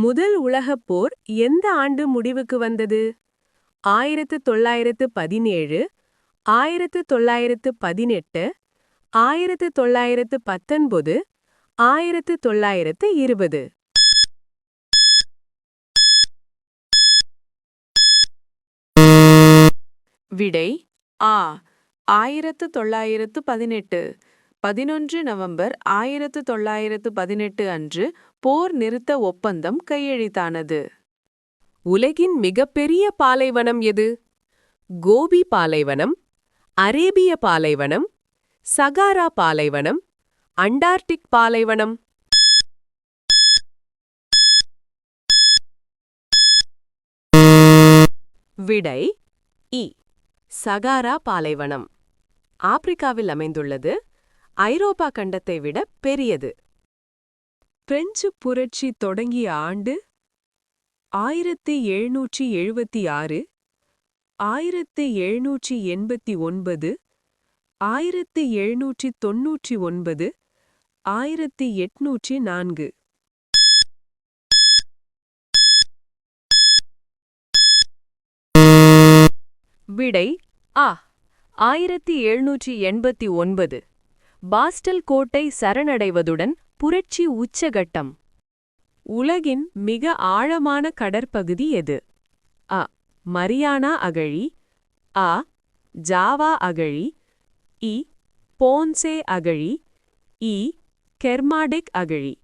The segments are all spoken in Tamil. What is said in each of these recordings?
முதல் உலகப் போர் எந்த ஆண்டு முடிவுக்கு வந்தது? ஆயிரத்து தொள்ளாயிரத்து பதினேழு ஆயிரத்து தொள்ளாயிரத்து பதினெட்டு ஆயிரத்து தொள்ளாயிரத்து பத்தொன்பது ஆயிரத்து தொள்ளாயிரத்து இருபது. விடை ஆ ஆயிரத்து தொள்ளாயிரத்து பதினெட்டு. பதினொன்று நவம்பர் ஆயிரத்து தொள்ளாயிரத்து பதினெட்டு அன்று போர் நிறுத்த ஒப்பந்தம் கையெழுத்தானது. உலகின் மிகப்பெரிய பாலைவனம் எது? கோபி பாலைவனம் அரேபிய பாலைவனம் சகாரா பாலைவனம் அண்டார்டிக் பாலைவனம். விடை இ. சகாரா பாலைவனம். ஆப்பிரிக்காவில் அமைந்துள்ளது ஐரோப்பா கண்டத்தை விட பெரியது. பிரெஞ்சு புரட்சி தொடங்கிய ஆண்டு ஆயிரத்தி எழுநூற்றி எழுபத்தி ஆறு ஆயிரத்தி எழுநூற்றி எண்பத்தி ஒன்பது ஆயிரத்தி எழுநூற்றி தொன்னூற்றி ஒன்பது ஆயிரத்தி எட்நூற்றி நான்கு. விடை ஆ ஆயிரத்தி எழுநூற்றி எண்பத்தி ஒன்பது. பாஸ்டல் கோட்டை சரணடைவதுடன் புரட்சி உச்சகட்டம். உலகின் மிக ஆழமான கடற்பகுதி எது? அ. மரியானா அகழி. அ. ஜாவா அகழி. இ. போன்சே அகழி. இ. கெர்மாடிக் அகழி.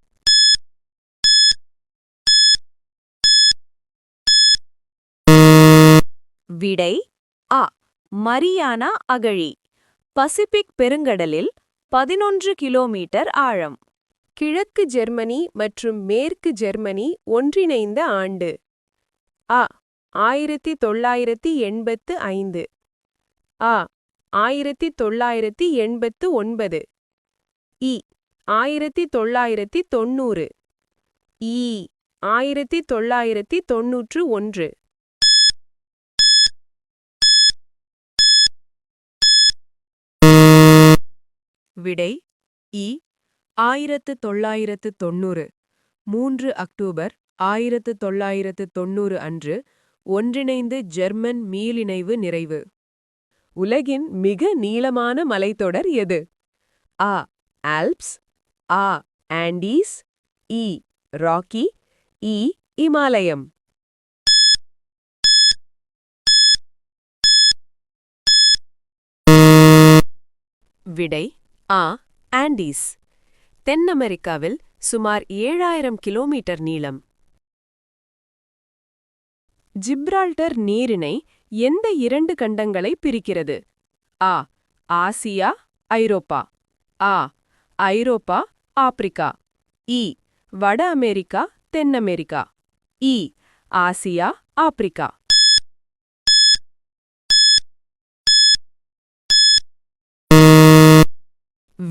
விடை அ. மரியானா அகழி. பசிபிக் பெருங்கடலில் பதினொன்று கிலோமீட்டர் ஆழம். கிழக்கு ஜெர்மனி மற்றும் மேற்கு ஜெர்மனி ஒன்றிணைந்த ஆண்டு. அ ஆயிரத்தி தொள்ளாயிரத்தி எண்பத்து ஐந்து. அ ஆயிரத்தி தொள்ளாயிரத்தி எண்பத்து ஒன்பது. இ ஆயிரத்தி தொள்ளாயிரத்தி தொண்ணூறு. இ ஆயிரத்தி தொள்ளாயிரத்தி தொன்னூற்று ஒன்று. விடை இ ஆயிரத்து தொள்ளாயிரத்து தொண்ணூறு மூன்று அக்டோபர் ஆயிரத்து தொள்ளாயிரத்து தொண்ணூறு அன்று ஒன்றிணைந்து ஜெர்மன் மீளிணைவு நிறைவு. உலகின் மிக நீளமான மலைத்தொடர் எது? ஆ ஆல்ப்ஸ் ஆ ஆண்டீஸ் இ ராக்கி இ இமாலயம். விடை ஆ ஆண்டீஸ். தென் அமெரிக்காவில் சுமார் ஏழாயிரம் கிலோமீட்டர் நீளம். ஜிப்ரால்டர் நீரிணை எந்த இரண்டு கண்டங்களை பிரிக்கிறது? ஆ ஆசியா ஐரோப்பா. ஆ ஐரோப்பா ஆப்பிரிக்கா. இ வட அமெரிக்கா தென் அமெரிக்கா. இ ஆசியா ஆப்பிரிக்கா.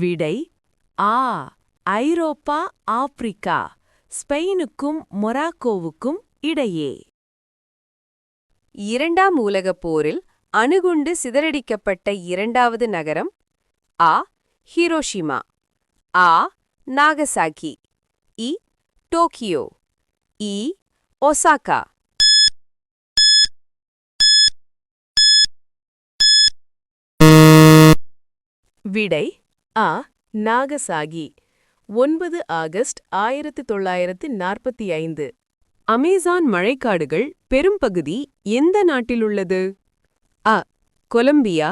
விடை ஆ ஐரோப்பா ஆப்பிரிக்கா ஸ்பெயினுக்கும் மொராக்கோவுக்கும் இடையே. இரண்டாம் உலகப் போரில் அணுகுண்டு சிதறடிக்கப்பட்ட இரண்டாவது நகரம் ஆ ஹிரோஷிமா ஆ நாகசாகி இ டோக்கியோ இ ஒசாகா. விடை ஆ நாகசாகி ஒன்பது ஆகஸ்ட் ஆயிரத்து தொள்ளாயிரத்து நாற்பத்தி ஐந்து. அமேசான் மழைக்காடுகள் பெரும்பகுதி எந்த நாட்டில் உள்ளது அ கொலம்பியா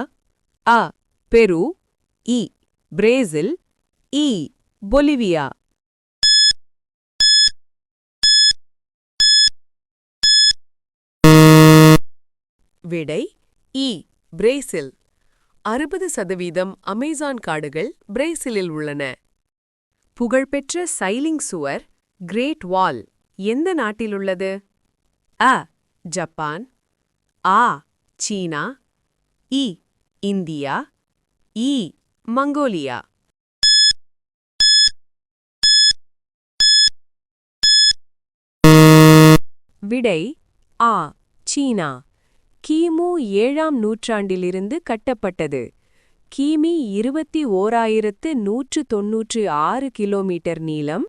அ பெரு இ பிரேசில் இ பொலிவியா. விடை இ பிரேசில். அறுபது சதவீதம் அமேசான் காடுகள் பிரேசிலில் உள்ளன. புகழ்பெற்ற சைலிங் சுவர் கிரேட் வால் எந்த நாட்டில் உள்ளது? அ ஜப்பான். ஆ சீனா. இ இந்தியா. இ மங்கோலியா. விடை ஆ சீனா. கிமு ஏழாம் நூற்றாண்டிலிருந்து கட்டப்பட்டது. கிமி இருபத்தி ஓராயிரத்து நூற்று தொன்னூற்று ஆறு கிலோமீட்டர் நீளம்